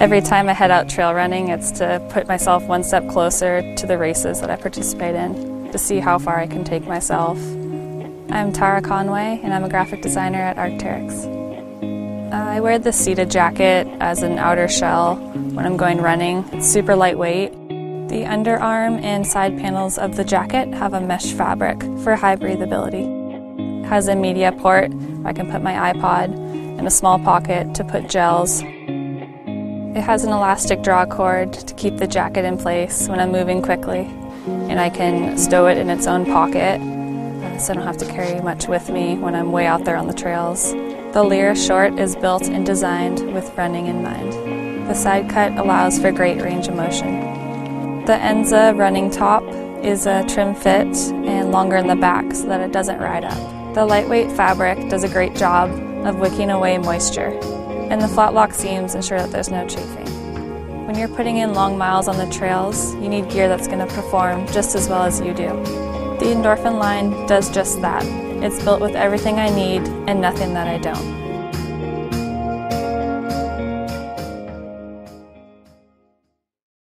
Every time I head out trail running, it's to put myself one step closer to the races that I participate in, to see how far I can take myself. I'm Tara Conway, and I'm a graphic designer at Arc'teryx. I wear the seated jacket as an outer shell when I'm going running. It's super lightweight. The underarm and side panels of the jacket have a mesh fabric for high breathability. Has a media port where I can put my iPod and a small pocket to put gels. It has an elastic draw cord to keep the jacket in place when I'm moving quickly, and I can stow it in its own pocket so I don't have to carry much with me when I'm way out there on the trails. The Lyra short is built and designed with running in mind. The side cut allows for great range of motion. The Enza running top is a trim fit and longer in the back so that it doesn't ride up. The lightweight fabric does a great job of wicking away moisture, and the flat lock seams ensure that there's no chafing. When you're putting in long miles on the trails, you need gear that's going to perform just as well as you do. The Endorphin line does just that. It's built with everything I need and nothing that I don't.